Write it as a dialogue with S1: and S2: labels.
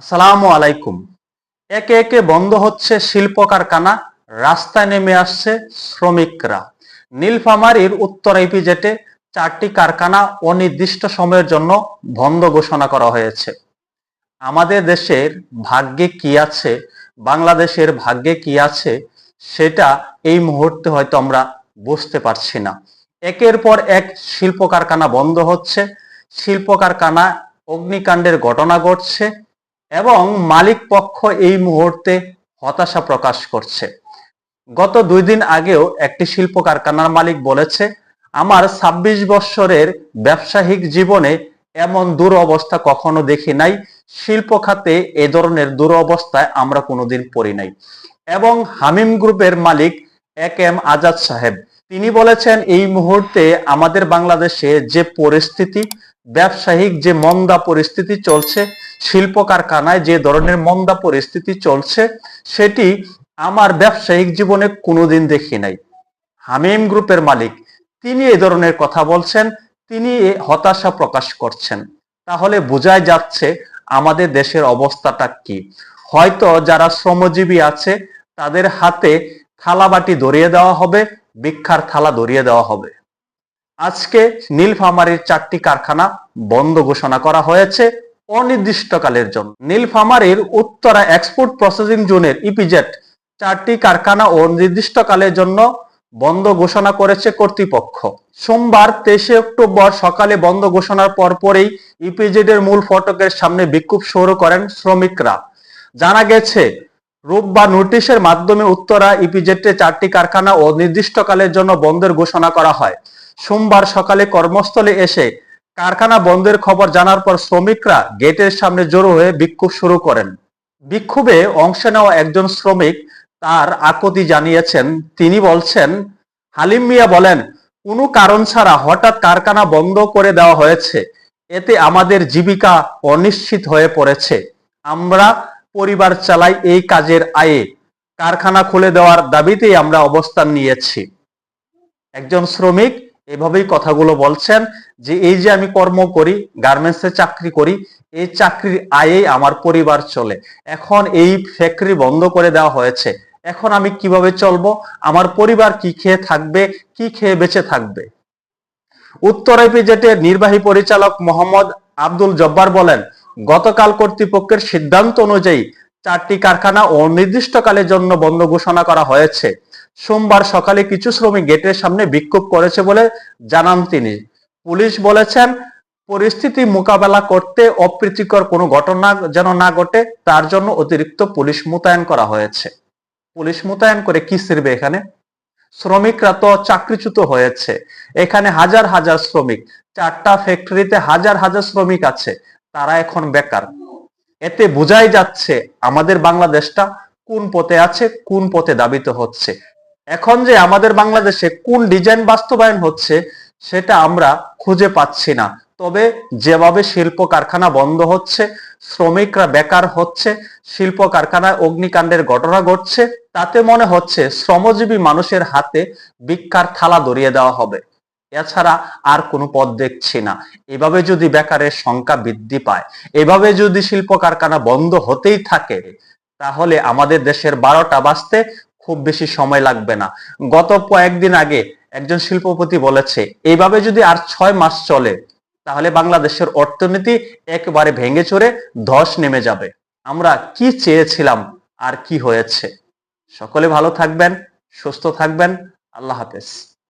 S1: আসসালামু আলাইকুম। একে একে বন্ধ হচ্ছে শিল্প কারখানা রাস্তায় নেমে আসছে শ্রমিকরা। নীলফামারীর উত্তর ইপিজেটে চারটি কারখানা অনির্দিষ্ট সময়ের জন্য বন্ধ ঘোষণা করা হয়েছে। আমাদের দেশের ভাগ্যে কি আছে, বাংলাদেশের ভাগ্যে কি আছে, সেটা এই মুহূর্তে হয়তো আমরা বুঝতে পারছি না। একের পর এক শিল্প কারখানা বন্ধ হচ্ছে। শিল্প কারখানা অগ্নিকাণ্ডের ঘটনা ঘটছে। এবং মালিক পক্ষ এই মুহূর্তে হতাশা প্রকাশ করছে। গত দুই দিন আগেও একটি শিল্প কারখানার মালিক বলেছে, আমার ২৬ বৎসরের ব্যবসায়িক জীবনে এমন দুরবস্থা কখনো দেখি নাই। শিল্প খাতে এ ধরনের দুরবস্থায় আমরা কোনোদিন পড়ি নাই। এবং হামিম গ্রুপের মালিক এক এম আজাদ সাহেব, তিনি বলেছেন, এই মুহূর্তে আমাদের বাংলাদেশে যে পরিস্থিতি ব্যবসায়িক যে মন্দা পরিস্থিতি চলছে শিল্প কারখানায় যে ধরনের মন্দা পরিস্থিতি চলছে, সেটি আমার ব্যবসায়িক জীবনে কোনোদিন দেখি নাই। হামিম গ্রুপের মালিক, তিনি এই ধরনের কথা বলছেন, তিনি হতাশা প্রকাশ করছেন। তাহলে বোঝাই যাচ্ছে আমাদের দেশের অবস্থাটা কি। হয়তো যারা শ্রমজীবী আছে, তাদের হাতে থালাবাটি ধরিয়ে দেওয়া হবে, ভিক্ষার থালা ধরিয়ে দেওয়া হবে। আজকে নীলফামারীর চারটি কারখানা বন্ধ ঘোষণা করা হয়েছে অনির্দিষ্টকালের জন্য। নীলফামারীর উত্তরা এক্সপোর্ট প্রসেসিং জোনের ইপিজেট চারটি কারখানা অনির্দিষ্টকালের জন্য বন্ধ ঘোষণা করেছে কর্তৃপক্ষ। সোমবার তেইশে অক্টোবর সকালে বন্ধ ঘোষণার পরপরেই ইপিজেড এর মূল ফটকের সামনে বিক্ষোভ শুরু করেন শ্রমিকরা। জানা গেছে, রোববার নোটিশের মাধ্যমে উত্তরা ইপিজেটে চারটি কারখানা অনির্দিষ্টকালের জন্য বন্ধের ঘোষণা করা হয়। সোমবার সকালে কর্মস্থলে এসে কারখানা বন্ধের খবর জানার পর শ্রমিকরা গেটের সামনে জড়ো হয়ে বিক্ষোভ শুরু করেন। বিক্ষোভে অংশ নেওয়া একজন শ্রমিক তার আকতি জানিয়েছেন। তিনি বলছেন, হালিম মিয়া বলেন, কোনো কারণ ছাড়া হঠাৎ কারখানা বন্ধ করে দেওয়া হয়েছে। এতে আমাদের জীবিকা অনিশ্চিত হয়ে পড়েছে। আমরা পরিবার চালাই এই কাজের আয়ে। কারখানা খুলে দেওয়ার দাবিতেই আমরা অবস্থান নিয়েছি। একজন শ্রমিক এভাবেই কথাগুলো বলছেন যে এই যে আমি কর্ম করি গার্মেন্টসে চাকরি করি, এই চাকরির আয়েই আমার পরিবার চলে। এখন এই ফ্যাক্টরি বন্ধ করে দেওয়া হয়েছে। এখন আমি কীভাবে চলবো? আমার পরিবার কি খেয়ে থাকবে? কি খেয়ে বেঁচে থাকবে? উত্তর এপিজেটের নির্বাহী পরিচালক মোহাম্মদ আব্দুল জব্বার বলেন, গতকাল কর্তৃপক্ষের সিদ্ধান্ত অনুযায়ী চারটি কারখানা অনির্দিষ্টকালের জন্য বন্ধ ঘোষণা করা হয়েছে। সোমবার সকালে কিছু শ্রমিক গেটের সামনে বিক্ষোভ করেছে বলে জানান তিনি। পুলিশ বলেছেন, পরিস্থিতি মোকাবেলা করতে অপ্রীতিকর কোনো ঘটনা যেন না ঘটে, তার জন্য অতিরিক্ত পুলিশ মোতায়েন করা হয়েছে। পুলিশ মোতায়েন করে কি ছিড়বে এখানে? শ্রমিকরা তো চাকরিচ্যুত হয়েছে। এখানে হাজার হাজার শ্রমিক, চারটা ফ্যাক্টরিতে হাজার হাজার শ্রমিক আছে, তারা এখন বেকার। এতে বোঝাই যাচ্ছে, আমাদের বাংলাদেশটা কোন পথে আছে, কোন পথে দাবিত হচ্ছে। এখন যে আমাদের বাংলাদেশে কোন ডিজাইন বাস্তবায়ন হচ্ছে, সেটা আমরা খুঁজে পাচ্ছি না। তবে যেভাবে শিল্প কারখানা বন্ধ হচ্ছে, শ্রমিকরা বেকার হচ্ছে, শিল্প কারখানায় অগ্নিকাণ্ডের ঘটনা ঘটছে, তাতে মনে হচ্ছে শ্রমজীবী মানুষের হাতে ভিক্ষার থালা ধরিয়ে দেওয়া হবে। এছাড়া আর কোনো পথ দেখছি না। এভাবে যদি বেকারের সংখ্যা বৃদ্ধি পায়, এভাবে যদি শিল্প কারখানা বন্ধ হতেই থাকে, তাহলে আমাদের দেশের বারোটা বাজতে খুব বেশি সময় লাগবে না। গত কয়েকদিন আগে একজন শিল্পপতি বলেছে, এইভাবে যদি আর ছয় মাস চলে, তাহলে বাংলাদেশের অর্থনীতি একবারে ভেঙে চড়ে ধস নেমে যাবে। আমরা কি চেয়েছিলাম আর কি হয়েছে? সকলে ভালো থাকবেন, সুস্থ থাকবেন, আল্লাহ হাফেজ।